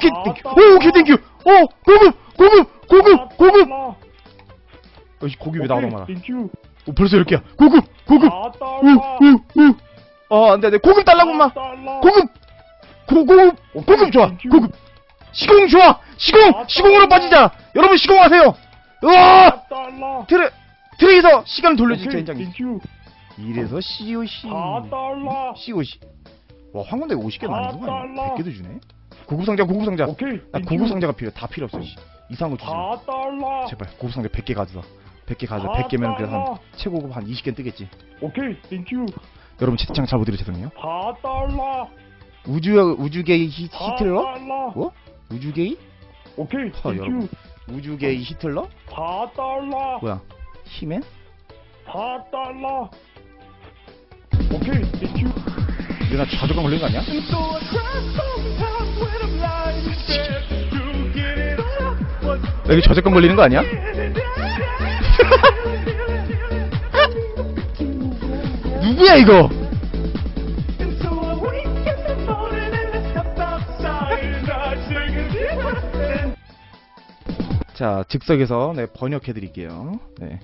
오케이 아, 땡큐 따라. 오 오케이 땡큐 어 고급 고급 고급 고급 달라. 어이 고기 왜 나오나 말아 땡큐. 오 벌써 이렇게야 고급 고급 아, 달라. 우우우 어 안돼 안돼 고급 달라고 마 아. 고급 고급 고급 좋아. 고급 시공 좋아 시공 아, 시공으로. 빠지자 여러분 시공하세요 으아 아. 트레 트레이서 시간 젠장이 땡큐. 이래서 COC 아. COC 와 황금대 50개 아, 많은 거 아니야? 달라. 100개도 주네 고급 상자 고급 상자 오케이. 나 땡큐. 고급 상자가 필요해 다 필요 없어 씨. 이상한 거 주지 마 아, 달라. 제발 고급 상자 100개 가져다 100개 가져다 아, 100개면 그래도 한. 최고급 한 20개 뜨겠지 오케이. 땡큐. 여러분 채팅창 잘 죄송해요 아, 달라. 우주 우주계의 히, 아, 히틀러? 뭐? 우주계의? 오케이. 아. 여러분. 우주계의 히틀러? 아, 달라. 뭐야 히맨? 아, 달라. 오케이. 땡큐. 누나 좌절감 걸린 거 아니야? 여기 좌절감 걸리는 거 아니야? 누구야 이거? 자 즉석에서 네, 번역해 드릴게요. 네.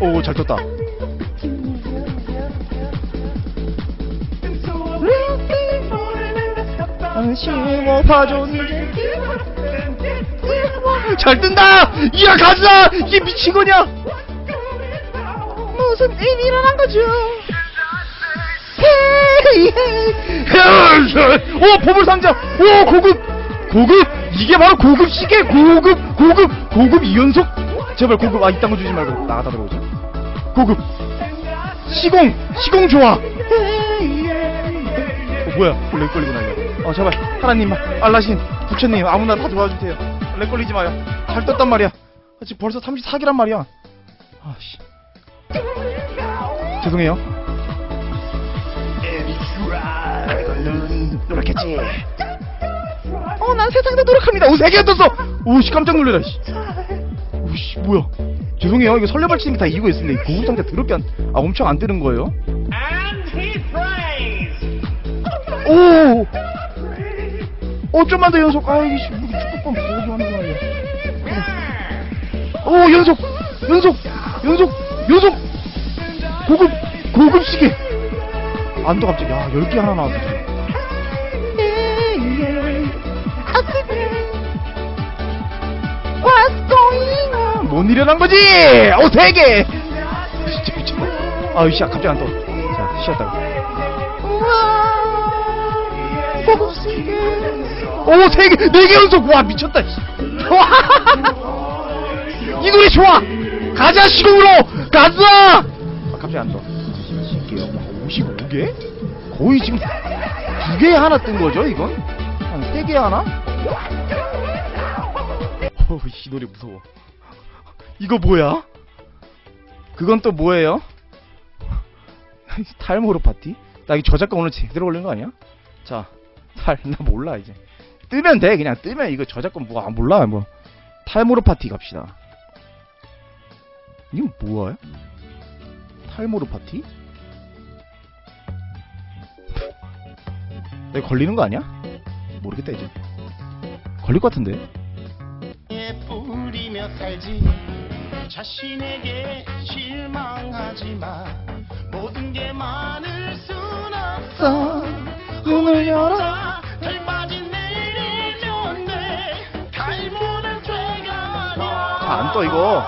오잘 떴다. 당신을 봐줬는데 잘 뜬다! 이야 가자! 이게 미친 거냐? 무슨 일이 일어난 거죠? 오 보물 상자! 오 고급! 고급! 이게 바로 고급 시계! 고급! 고급! 고급 이연속? 제발 고급 아 이딴 거 주지 말고 나가다 들어오자 고급! 시공! 시공 좋아! 어 뭐야 렉 걸리구나 이거 어 제발 하나님 알라신 부처님 아무나 다 도와주세요 렉 걸리지 마요 잘 떴단 말이야 아, 지금 벌써 34기란 말이야 아씨 죄송해요 노력했지 어 난 세상에 노력합니다 오 3개가 떴어 오씨 깜짝 놀래라 씨 오씨 뭐야 죄송해요 이거 설레발 치는 게 다 이유가 있습니다 이 고급 상자 더럽게 안, 아 엄청 안 뜨는 거예요 오! 어, 좀만 더 연속. 아, 이 씨, 무슨 축구권 보기 하는 거 아니야. 오, 연속! 연속! 연속! 연속! 고급, 고급 시계! 안더 갑자기. 야, 10개 하나 나왔어. 뭔 일어난 거지? 오, 3개! 진짜 미쳤다. 아, 이씨, 갑자기 안 떠. 자, 쉬었다가. 오, 세 개, 네 개 연속! 와, 미쳤다! 이 노래 좋아! 가자, 시공으로! 가자! 개? 거의 지금 두 개에 하나 뜬 거죠, 이건? 한 세 개에 하나? 어우, 이 노래 무서워. 이거 뭐야? 그건 또 뭐예요? 탈모로 파티? 나 이 저작권 오늘 제대로 걸린 거 아니야? 자, 탈, 나 몰라, 이제. 뜨면 돼, 그냥 뜨면 이거 저작권 뭐, 안 몰라, 뭐. 탈모로 파티 갑시다. 이건 뭐야? 탈모로 파티? 내가 걸리는 거 아니야? 모르겠다, 이제. 걸릴 것 같은데? 에 뿌리며 살지 자신에게 실망하지 마 모든 게 많을 순 없어 문을 열어. 덜 빠진 내일이면 돼 탈모는 죄가 아니야 아, 안 떠, 이거.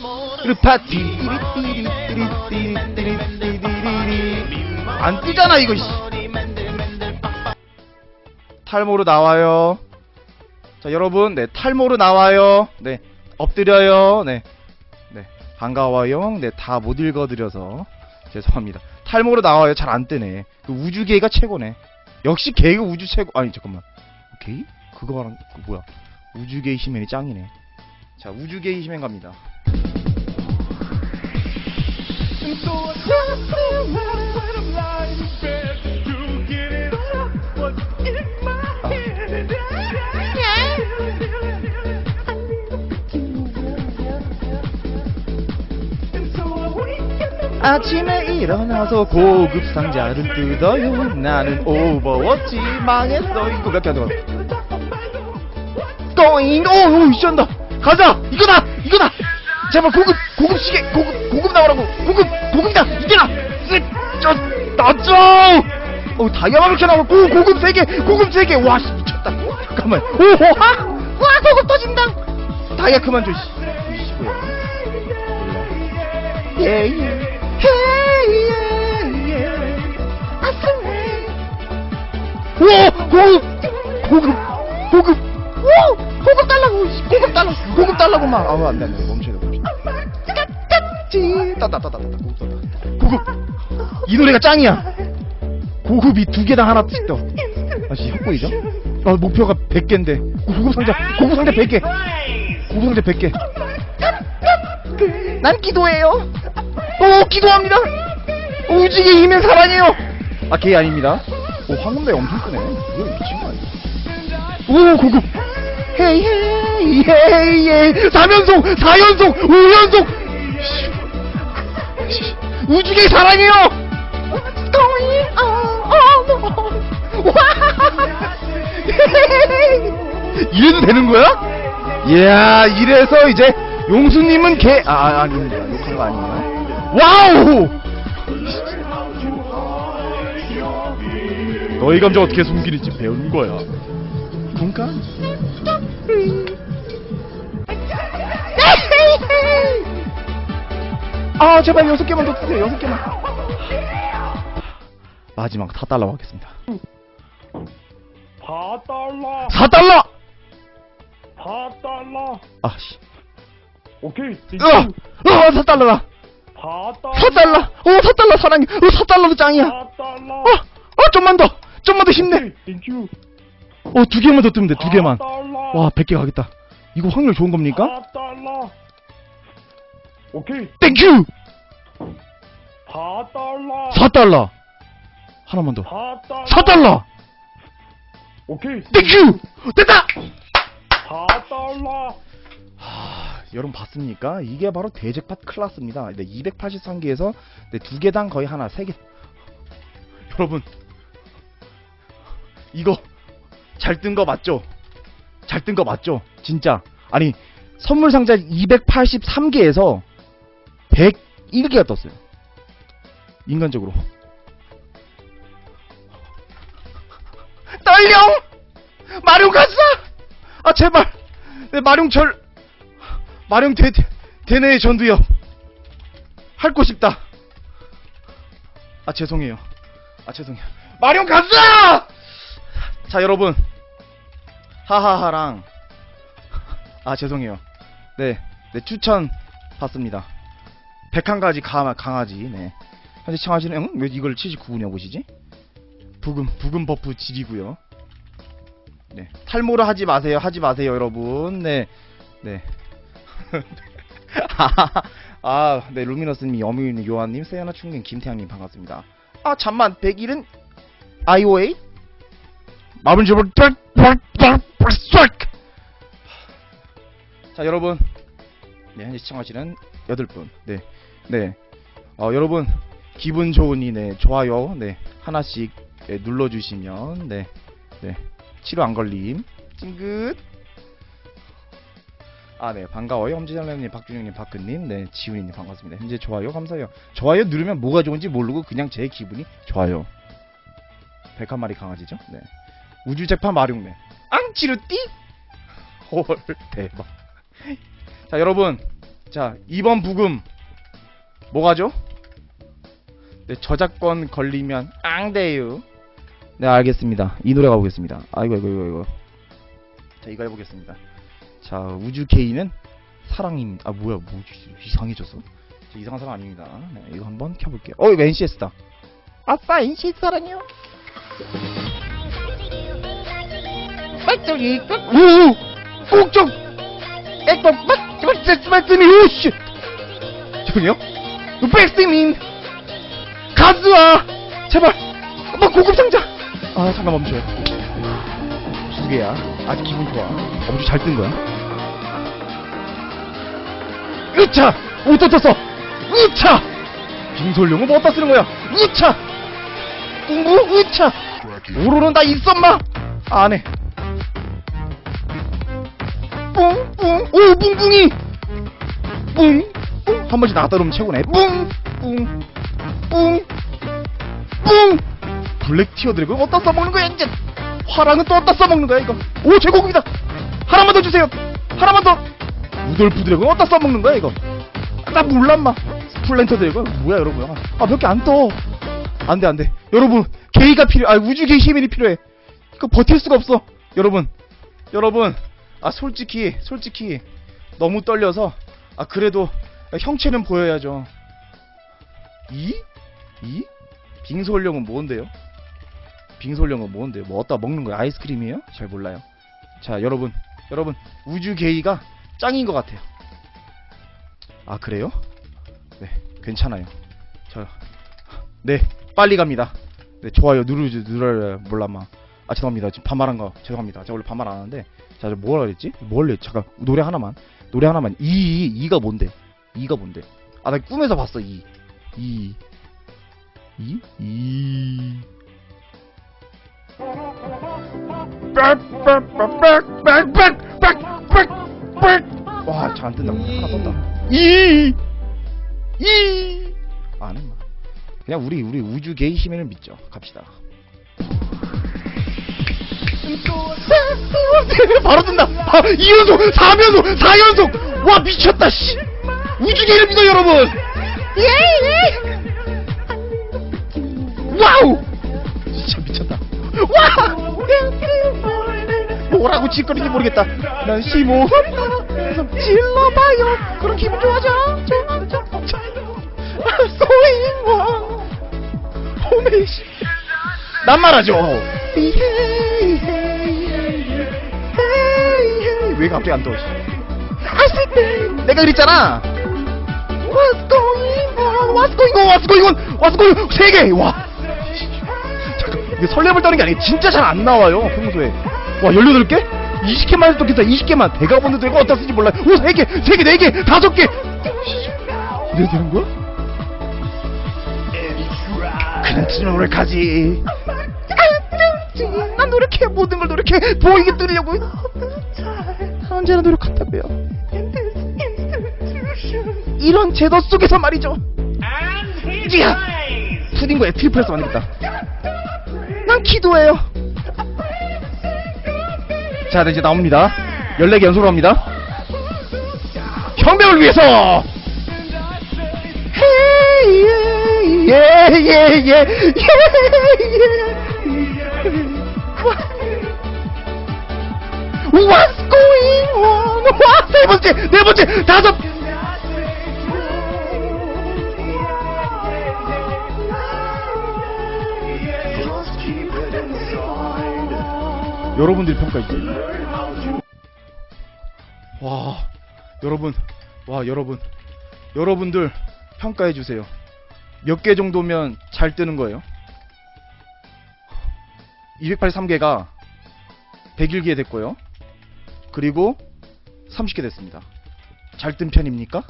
탈모는 그 파티. 띠리띠리띠리띠리띠리띠리띠리. 안 뜨잖아, 이거, 씨. 탈모로 나와요. 자, 여러분, 네, 탈모로 나와요. 네, 엎드려요. 네, 네, 반가워요. 네, 다 못 읽어드려서 죄송합니다. 탈모로 나와요. 잘 안 뜨네. 그 우주개가 최고네. 역시 개가 우주 최고. 아니, 잠깐만. 개? 그거 말한, 그 뭐야. 우주개의 히맨이 짱이네. 자, 우주개의 히맨 갑니다. 아침에 일어나서 고급 상자를 뜯어요. 나는 오버워치 망했어. 이거 몇개 하더라 꼬잉! 오오 이쩐다. 가자! 이거다! 이거다 제발 고급 고급 시계 고급 고급 나오라고. 고급 고급이다. 이게나 저 나죠! 어 다이아가 이렇게 나오고 고, 고급 세개 고급 세개와 씨, 미쳤다. 잠깐만. 오호하 와 고급 터진다. 다이아 그만 줘 씨. 예예. 헤이예예. 아슬레 우와 고급 고급 고급. 우와 고급 달라고 씨, 고급 달라 고급 달라고 막. 아우 안돼 안돼. 돼 멈춰 찌 따따따따따 고급 고급 이 노래가 짱이야. 고급이 두 개당 하나씩 떠 아씨 헛보이죠? 아 목표가 100개인데. 고급 상자 고급 상자 100개. 고급 상자 100개. 난 기도해요. 오 기도합니다. 우직의 힘은 사랑해요. 아 개 아닙니다. 오 황금배 엄청 크네. 이거 미친 거 아니야? 오 고급 헤이 헤이 헤이 헤이. 3연속 4연속 5연속 우주계 사랑해요! What's going on? 이래도 되는 거야? 이야 이래서 이제 용수님은 개 아, 아닙니다. 욕한 거 아니에요 와우! 너희 감정 어떻게 숨기는지 배운 거야. 군가? 아 제발 여섯 개만 더 주세요. 여섯 개만. 마지막 4달러 하겠습니다. 4달러. 4달러! 4달러. 아씨. 오케이. 으아! 으아! 4달러다. 4달러. 4달러! 어 4달러 사랑해. 어 4달러도 짱이야. 4달러. 어, 어 좀만 더. 좀만 더 힘내. 땡큐 어두 개만 더 뜨면 돼두 개만. 4달러. 와 100개 가겠다. 이거 확률 좋은 겁니까? 4달러 오케이 땡큐 4달러 4달러 하나만 더 4달러 4달러 오케이 땡큐 됐다 4달러 하, 여러분 봤습니까? 이게 바로 대잭팟 클라스입니다. 네, 283개에서 네, 두 개당 거의 하나, 세 개. 여러분, 이거 잘 뜬 거 맞죠? 잘 뜬 거 맞죠? 진짜. 아니, 선물 상자 283개에서 101개가 떴어요. 인간적으로. 떨려! 마룡 갔어! 아, 제발! 네, 마룡 절, 마룡 대, 대내의 전두엽. 할거 싶다. 아, 죄송해요. 아, 죄송해요. 마룡 갔어! 자, 여러분. 하하하랑. 아, 죄송해요. 네, 네, 추천 받습니다. 101가지 가, 강아지, 네. 현재 청하시는, 응? 왜 이걸 79분이나 보시지? 부금, 부금 버프 질이고요 네. 탈모를 하지 마세요. 하지 마세요, 여러분. 네. 네. 아, 네, 루미너스님, 어뮤님, 요한님, 세연아 충님, 김태양님 반갑습니다. 아, 잠만, 101은 IOA? 마블 주볼 자, 여러분. 네, 현재 시청하시는 8분. 네. 네. 어, 여러분, 기분 좋으니, 네, 좋아요, 네, 하나씩 네, 눌러주시면, 네, 네, 치료 안 걸림. 찡긋. 아, 네, 반가워요. 엄지장님, 박준영님, 박근님, 네, 지훈이님 반갑습니다. 현재 좋아요, 감사해요. 좋아요 누르면 뭐가 좋은지 모르고 그냥 제 기분이 좋아요. 101마리 강아지죠? 네. 우주재판 마룡네. 앙치르띠? 헐, 대박. 자, 여러분. 자, 이번 부금. 뭐가죠? 네, 저작권 걸리면 앙대유. 네, 알겠습니다. 이 노래 가보겠습니다. 아이고, 이거, 이거, 이거. 자, 이거 해보겠습니다. 자, 우주 K는 사랑입니다. 아, 뭐야, 뭐, 이상해졌어? 저 이상한 사람 아닙니다. 네, 이거 한번 켜볼게요. 어, 이거 NCS다. 아싸, NCS 사랑해요. 빨리, 오! 꼭좀! 액박, 빡! 빡! 말씀이, 오, 씨! 저기요? 백스민! 가즈아! 제발! 한번 고급 상자! 아 잠깐 멈춰요 두 개야 아직 기분 좋아. 엄청 잘 뜬 거야? 으차! 오또 떴어? 으차! 빙솔용은 뭐 어디다 쓰는 거야? 으차! 꿍부? 으차! 오로는 다 있었마! 안해 뿡뿡. 오 뿡뿡이! 뿡뿡 한 번씩 나갔다 오면 최고네. 뿡 뿡! 뿡! 뿡! 블랙 티어 드래곤 어디다 써먹는 거야 이제? 화랑은 또 어디다 써먹는 거야 이거? 오 제공입니다! 하나만 더 주세요! 하나만 더! 우돌프 드래곤 어디다 써먹는 거야 이거? 나 몰라 마. 스플렌터 드래곤 뭐야 여러분. 아 몇 개 안 떠. 안돼 안돼. 여러분 게이가 필요 아 우주 게이 시민이 필요해. 이거 버틸 수가 없어. 여러분. 여러분. 아 솔직히 솔직히. 너무 떨려서. 아 그래도 형체는 보여야죠 이? 이? 빙솔령은 뭔데요? 빙솔령은 뭔데요? 뭐 어디다 먹는 거야? 아이스크림이에요? 잘 몰라요 자 여러분 여러분 우주 게이가 짱인 것 같아요 아 그래요? 네 괜찮아요 저네 빨리 갑니다 네 좋아요 누르지 누르려 몰라 마 아 죄송합니다 지금 반말한 거 죄송합니다 제가 원래 반말 안 하는데 자, 저 뭐라 그랬지? 뭘? 잠깐 노래 하나만 노래 하나만 이, 이, 이가 뭔데? 이가 뭔데? 아, 나 꿈에서 봤어, 2. 2. 2? 2. 와, 잘 안 뜬다. 하나 떴다. 2! 2! 안 했나? 그냥 우리, 우리 우주계의 힘을 믿죠. 갑시다. 바로 뜬다! 아, 바로 2연속! 3연속! 4연속! 와, 미쳤다, 씨! 우주계를 믿어 여러분. 와우. 진짜 미쳤다. 와. 뭐라고 짓거리는지 모르겠다. 난 시모한다. 질러봐요. 그런 기분 좋아져. 소잉왕. 호메이시. 난 말하죠. 왜 갑자기 안 떠? 씨. 내가 그랬잖아. What's going on? What's going on? What's going on? What's going on? 세 개. 와. 잠깐. 이게 설렘을 떠는 게 아니라 진짜 잘 안 나와요. 평소에. 와 18개? 20개만 해도 괜찮아 20개만 대가본드 되고 어디다 쓰지 몰라요 오 3개 3개 4개 5개 이래 되는 거야? 그냥 치면 노력하지 난 노력해 모든 걸 노력해 보이게 뜨려고 언제나 노력한다며요 이런 제도 속에서 말이죠. 야 푸딩과 트리플에서 만들겠다. 난 기도해요. 자 네, 이제 나옵니다. 14개 연속으로 합니다. 혁명을 위해서! 예예 예 예. What's going on? 와, 세 번째, 네 번째, 다섯. 여러분들이 평가해 주세요. 와, 여러분, 와, 여러분, 여러분들 평가해 주세요. 몇 개 정도면 잘 뜨는 거예요? 283개가 101개 됐고요. 그리고 30개 됐습니다. 잘 뜬 편입니까?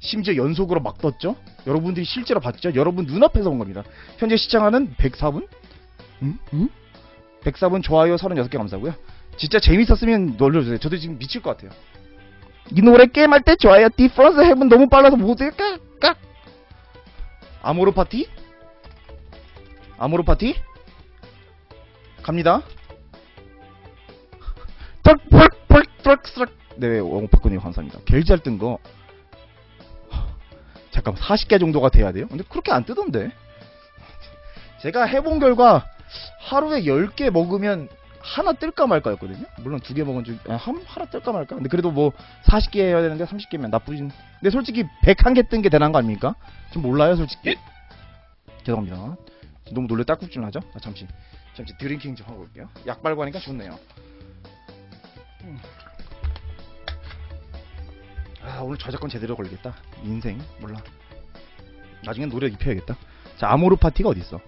심지어 연속으로 막 떴죠? 여러분들이 실제로 봤죠? 여러분 눈앞에서 본 겁니다. 현재 시청하는 104분? 음? 음? 104분 좋아요 36개 감사고요. 진짜 재밌었으면 놀려주세요. 저도 지금 미칠 것 같아요. 이 노래 게임할 때 좋아요. 디퍼런스 헤븐 너무 빨라서 못해. 깍깍. 아모르 파티? 아모르 파티? 갑니다. 펄펄펄펄펄 네, 원파크님 감사합니다. 겔잘뜬 거. 잠깐 40개 정도가 돼야 돼요? 근데 그렇게 안 뜨던데. 제가 해본 결과 하루에 10개 먹으면 하나 뜰까 말까였거든요. 물론 두 개 먹은 줄 아, 한 하나 뜰까 말까. 근데 그래도 뭐 40개 해야 되는데 30개면 나쁘진. 근데 솔직히 101개 뜬 게 대단한 거 아닙니까? 좀 몰라요, 솔직히. 죄송합니다. 너무 놀래 딸꾹질 나죠? 아, 잠시. 잠시 드링킹 좀 하고 올게요. 약 빨고 하니까 좋네요. 음. 아, 오늘 저작권 제대로 걸리겠다. 인생 몰라. 나중엔 노래 입혀야겠다. 자, 아모르 파티가 어디 있어?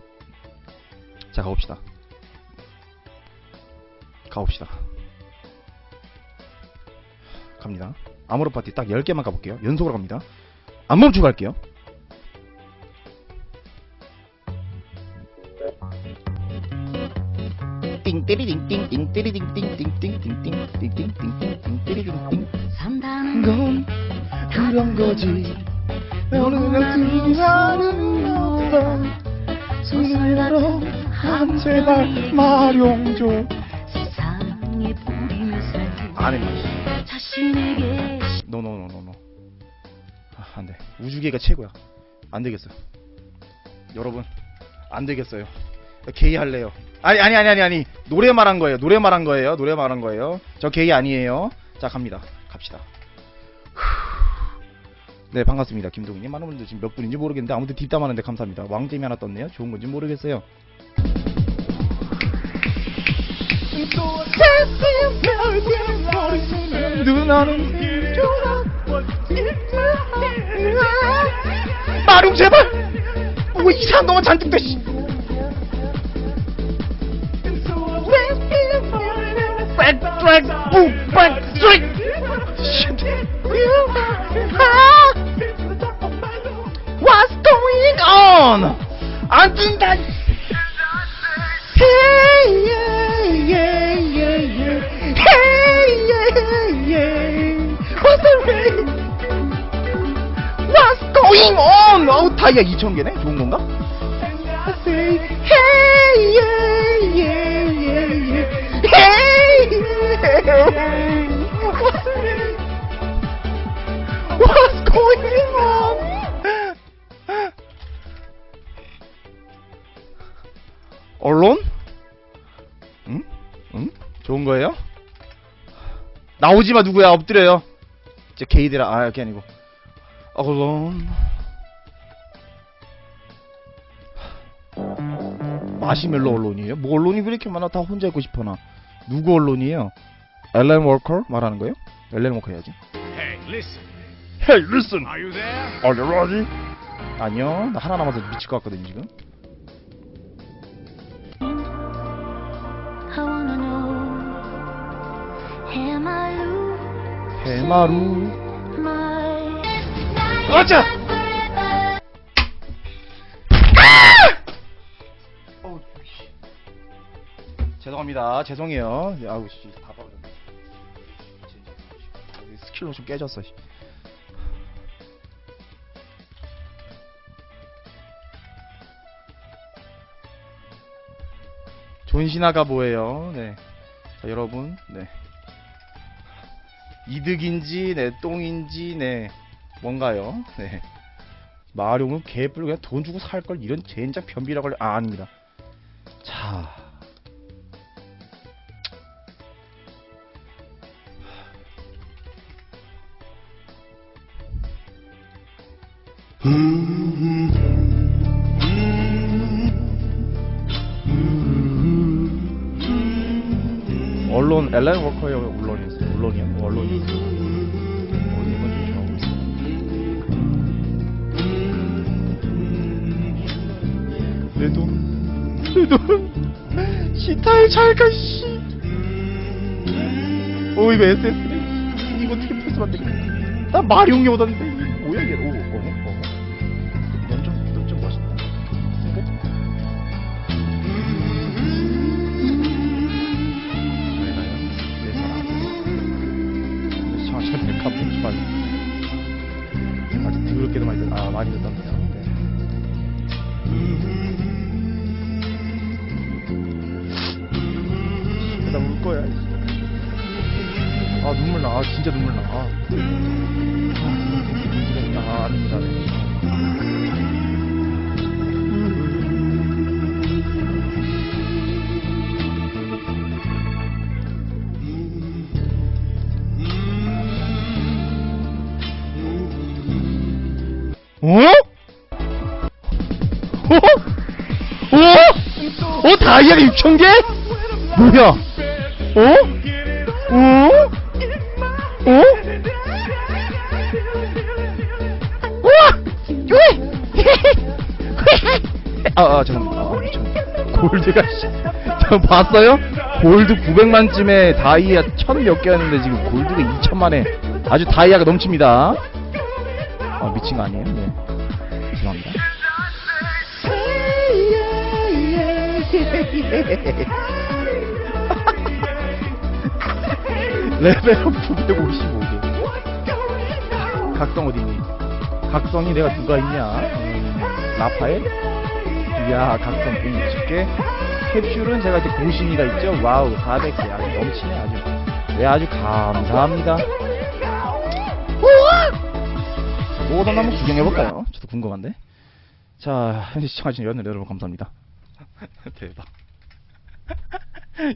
자, 가봅시다. 가봅시다 갑니다 아모르 파티 딱 10개만 가볼게요 연속으로 갑니다 안 멈추고 갈게요 산다는 건 그런 거지 너는 같은 사람 없다 소설로 한 제발 마룡 줘 안해 마 자신에게 노노노노노 아, 안돼. 우주계가 최고야. 안 되겠어 여러분 안 되겠어요. 게이 할래요. 아니 아니 아니 아니 아니. 노래 말한 거예요. 노래 말한 거예요. 노래 말한 거예요. 저 게이 아니에요. 자 갑니다. 갑시다. 후. 네 반갑습니다. 김동희님. 많은 분들 지금 몇 분인지 모르겠는데 아무튼 뒷담하는데 감사합니다. 왕잼이 하나 떴네요. 좋은 건지 모르겠어요 누나는 마룽 제발! 뭐 이상한 놈만 잔뜩 대시 백트랙 북백트랙 What's going on? 안 된다. Hey, 예예예 예예예 What's going on? 어우 다이아 2000개네 좋은 건가? What's going on? 언론? 좋은 거예요? 나오지 마 누구야 엎드려요. 이제 게이들아 아 그게 아니고 언론. 마시멜로 언론이에요? 뭐 언론이 왜 이렇게 많아? 다 혼자 있고 싶어나. 누구 언론이에요? 엘렌 워커 말하는 거예요? 엘렌 워커 해야지. Hey, listen. Hey, listen. Are you there? You ready? 아니요, 나 하나 남아서 미칠 것 같거든 지금. 어짜. 어우, 씨. 죄송합니다. 죄송해요. 아우 씨, 다. 씨. 스킬로 좀 깨졌어. 씨. 존시나가 뭐예요? 네. 자, 여러분, 네. 이득인지, 네, 똥인지, 네, 뭔가요? 네. 마룡은 개뿔 그냥 돈 주고 살 걸 이런 젠장 변비라고 할, 아, 아닙니다. 자. 언론 엘렌 워커의 언론이야. 뭐. 어디 이건 좀 정하고 있어. 내 돈, 내 돈, 시타에 잘가 씨. 오 이거 SS네. 이거 어떻게 패스 만들까? 나 마룡이 오던데. 뭐야 이게? 오, 어 많이 듣답니다. 네. 나울 거야. 아, 눈물 나. 아, 진짜 눈물 나. 아, 아, 아 아닙니다. 네. 어? 어? 어? 어? 다이아가 6,000개? 뭐야? 어? 어? 어? 우와! 아, 아, 잠깐만. 아, 아, 잠깐만. 골드가, 씨. 저 봤어요? 골드 900만쯤에 다이아 1000몇 개였는데 지금 골드가 2000만에 아주 다이아가 넘칩니다. 아, 미친 거 아니에요? 네. 죄송합니다. 레벨업 955개. 각성 어디니? 각성이 내가 누가 있냐? 음, 라파엘? 이야, 각성 160개. 캡슐은 제가 이제 고신이가 있죠? 와우, 400개. 아주 넘치네, 아주. 네, 아주 감사합니다. 뭐든 한번 구경해볼까요? 궁금한데. 자, 현재 시청하신 여러분 감사합니다. 대박.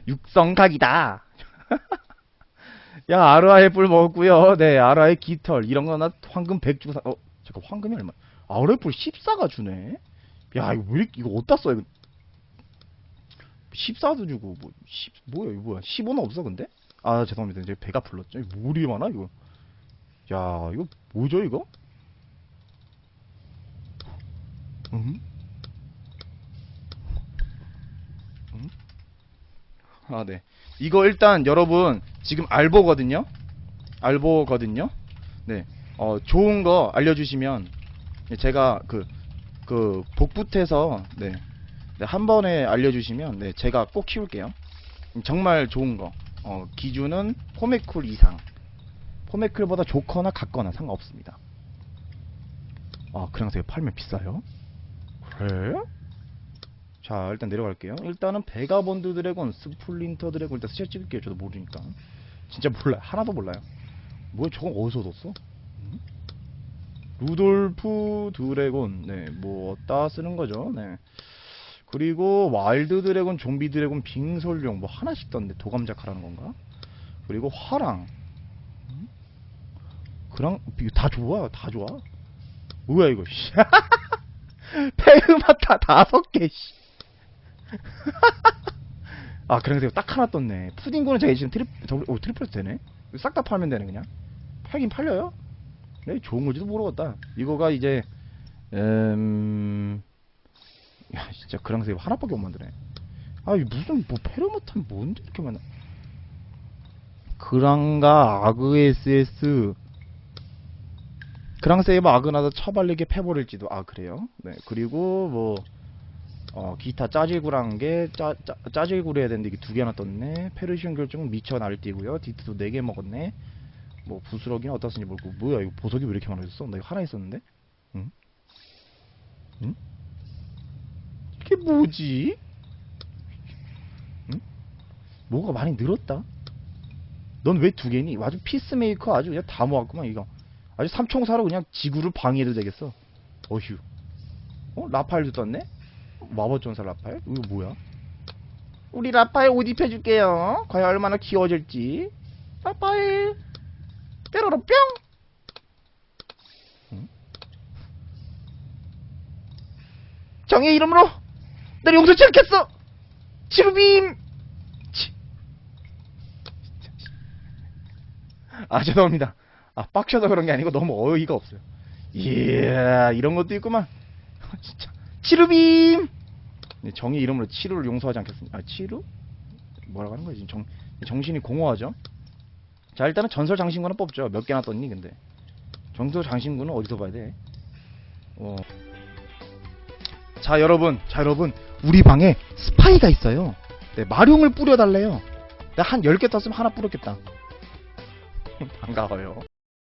육성각이다. 야, 아르아의 뿔 먹었고요. 네, 아르아의 깃털 이런 거나 황금 100 주고 사. 어, 잠깐 황금이 얼마? 아르아의 뿔 14가 주네. 야, 이거 왜 이거 어디다 써 이거? 14도 주고 뭐 10, 뭐야 이거 뭐야? 15는 없어 근데? 아, 죄송합니다. 이제 배가 불렀죠. 이거 뭐 이리 많아 이거? 야, 이거 뭐죠 이거? 음? 음? 아, 네. 이거 일단 여러분 지금 알보거든요. 알보거든요. 네. 어, 좋은 거 알려주시면 제가 그, 그, 복붙해서, 네. 네, 한 번에 알려주시면, 네, 제가 꼭 키울게요. 정말 좋은 거. 어, 기준은 포메쿨 이상. 포메쿨보다 좋거나 같거나 상관없습니다. 아, 제가 팔면 비싸요? 그래? 자 일단 내려갈게요. 일단은 베가본드 드래곤 스플린터 드래곤 일단 스샷 찍을게요. 저도 모르니까. 진짜 몰라요. 하나도 몰라요. 뭐야 저건 어디서? 음? 루돌프 드래곤. 네뭐 어디다 쓰는 거죠. 네. 그리고 와일드 드래곤 좀비 드래곤 빙솔룡 뭐 하나씩 떴는데 도감작하라는 건가? 그리고 화랑. 음? 그랑 다 좋아? 다 좋아? 뭐야 이거? 씨 페르마타 다섯 개 씨. 아 그래서 딱 하나 떴네. 푸딩고는 제가 지금 트리, 더블- 오, 트리플 되네? 싹 다 팔면 되네 그냥. 팔긴 팔려요? 네 좋은 건지도 모르겠다. 이거가 이제 음... 야 진짜 그랑세 하나밖에 못 만드네. 아 이거 무슨 뭐 페르마탄 뭔데 이렇게 많아 그랑가 아그 SS 그랑세이버 아그나다 처발리게 패버릴지도. 아 그래요? 네. 그리고 뭐 어, 기타 짜질구란 게 짜, 짜, 짜질구로 해야 되는데 이게 두 개나 떴네. 페르시온 결정은 미쳐 날뛰고요. 디트도 네 개 먹었네. 뭐 부스러기는 쓰는지 모르고 뭐야 이거 보석이 왜 이렇게 많아졌어? 나 이거 하나 있었는데? 응? 응? 이게 뭐지? 응? 뭐가 많이 늘었다? 넌 왜 두 개니? 아주 피스메이커 아주 그냥 다 모았구만 이거 아주 삼총사로 그냥 지구를 방해해도 되겠어 어휴 어? 라파엘도 떴네? 마법전사 라파엘? 이거 뭐야? 우리 라파엘 옷 입혀줄게요 과연 얼마나 귀여워질지 라파엘 뾰로로 뿅 응? 정의 이름으로 널 용서치 않겠어 치루빔 치. 아 죄송합니다 아 빡쳐서 그런 게 아니고 너무 어이가 없어요. 이야 이런 것도 있구만. 진짜. 치루빔! 네, 정의 이름으로 치루를 용서하지 않겠습니다. 아 치루? 뭐라고 하는 거지? 정, 정신이 공허하죠? 자 일단은 전설 장신구는 뽑죠. 몇 개나 떴니 근데? 전설 장신구는 어디서 봐야 돼? 어. 자 여러분. 자 여러분. 우리 방에 스파이가 있어요. 네, 마룡을 뿌려달래요. 내가 한 10개 떴으면 하나 뿌렸겠다. 반가워요